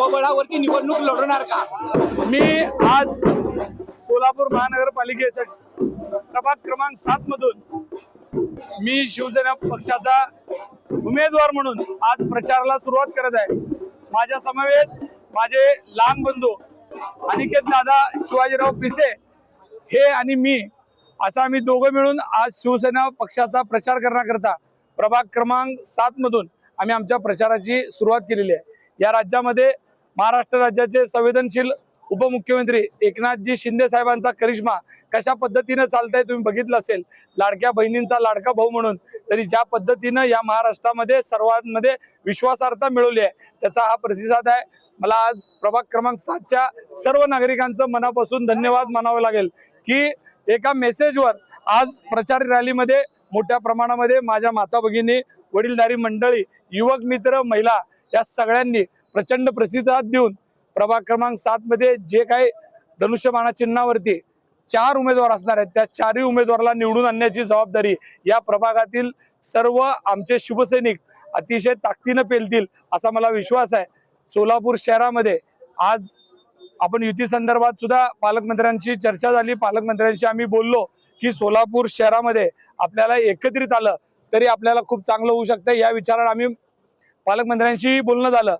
स्वबळावरती निवडणूक लढवणार का? मी आज सोलापूर महानगरपालिकेसाठी प्रभाग क्रमांक सात मधून मी शिवसेना पक्षाचा उमेदवार म्हणून आज प्रचाराला सुरुवात करत आहे. माझ्या समवेत माझे लहान बंधू अनिकेत दादा शिवाजीराव पिसे हे आणि मी असा आम्ही दोघं मिळून आज शिवसेना पक्षाचा प्रचार करण्याकरता प्रभाग क्रमांक सात मधून आम्ही आमच्या प्रचाराची सुरुवात केलेली आहे. या राज्यामध्ये महाराष्ट्र राज्याचे संवेदनशील उपमुख्यमंत्री एकनाथजी शिंदे साहेबांचा करिश्मा कशा पद्धतीनं चालताय तुम्ही बघितलं असेल. लाडक्या बहिणींचा लाडका भाऊ म्हणून. तरी ज्या पद्धतीनं या महाराष्ट्रामध्ये सर्वांमध्ये विश्वासार्हता मिळवली आहे त्याचा हा प्रतिसाद आहे. मला आज प्रभाग क्रमांक सातच्या सर्व नागरिकांचं मनापासून धन्यवाद मानावं लागेल की एका मेसेजवर आज प्रचार रॅलीमध्ये मोठ्या प्रमाणामध्ये माझ्या माता भगिनी वडीलधारी मंडळी युवक मित्र महिला या सगळ्यांनी प्रचंड प्रसिद्धात देऊन प्रभाग क्रमांक सातमध्ये जे काही धनुष्यबाणा चिन्हावरती चार उमेदवार असणार आहेत त्या चारही उमेदवाराला निवडून आणण्याची जबाबदारी या प्रभागातील सर्व आमचे शिवसैनिक अतिशय ताकदीनं पेलतील असा मला विश्वास आहे. सोलापूर शहरामध्ये आज आपण युती संदर्भात सुद्धा पालकमंत्र्यांशी चर्चा झाली. पालकमंत्र्यांशी आम्ही बोललो की सोलापूर शहरामध्ये आपल्याला एकत्रित आलं तरी आपल्याला खूप चांगलं होऊ शकतं. या विचारात आम्ही पालकमंत्र्यांशीही बोलणं झालं.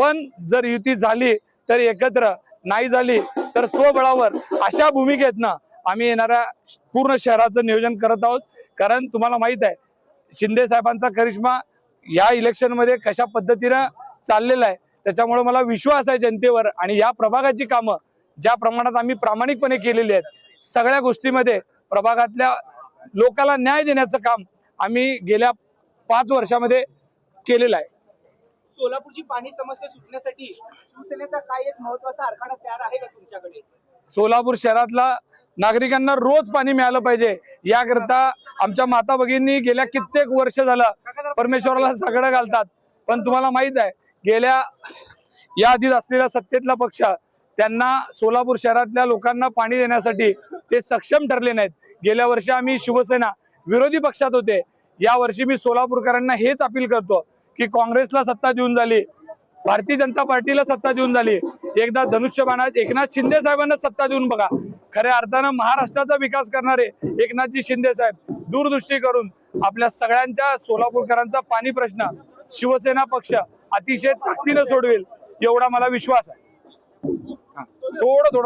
पण जर युती झाली तर एकत्र नाही झाली तर स्वबळावर अशा भूमिकेतनं आम्ही येणाऱ्या पूर्ण शहराचं नियोजन करत आहोत. कारण तुम्हाला माहीत आहे शिंदे साहेबांचा करिश्मा या इलेक्शनमध्ये कशा पद्धतीनं चाललेला आहे त्याच्यामुळे मला विश्वास आहे जनतेवर. आणि या प्रभागाची कामं ज्या प्रमाणात आम्ही प्रामाणिकपणे केलेली आहेत सगळ्या गोष्टीमध्ये प्रभागातल्या लोकाला न्याय देण्याचं काम आम्ही गेल्या पाच वर्षामध्ये केलेलं आहे. सोलापूरची पाणी समस्या सुटण्यासाठी शिवसेनेचा काय एक महत्त्वाचा आराखडा तयार आहे का तुमच्याकडे? सोलापूर शहरातला नागरिकांना रोज पाणी मिळालं पाहिजे. याकरता आमच्या माता भगिनी गेल्या कित्येक वर्ष झालं परमेश्वराला सगळं घालतात. पण तुम्हाला माहीत आहे गेल्या या आधीच असलेला सत्तेतला पक्ष त्यांना सोलापूर शहरातल्या लोकांना पाणी देण्यासाठी ते सक्षम ठरले नाहीत. गेल्या वर्षी आम्ही शिवसेना विरोधी पक्षात होते. या वर्षी मी सोलापूरकरांना हेच अपील करतो की काँग्रेसला सत्ता देऊन झाली. भारतीय जनता पार्टीला सत्ता देऊन झाली. एकदा धनुष्यबाणा एकनाथ शिंदे साहेबांना सत्ता देऊन बघा. खऱ्या अर्थानं महाराष्ट्राचा विकास करणारे एकनाथजी शिंदे साहेब दूरदृष्टी करून आपल्या सगळ्यांच्या सोलापूरकरांचा पाणी प्रश्न शिवसेना पक्ष अतिशय ताकदीनं सोडवेल एवढा मला विश्वास आहे. हा. थोडं थोडं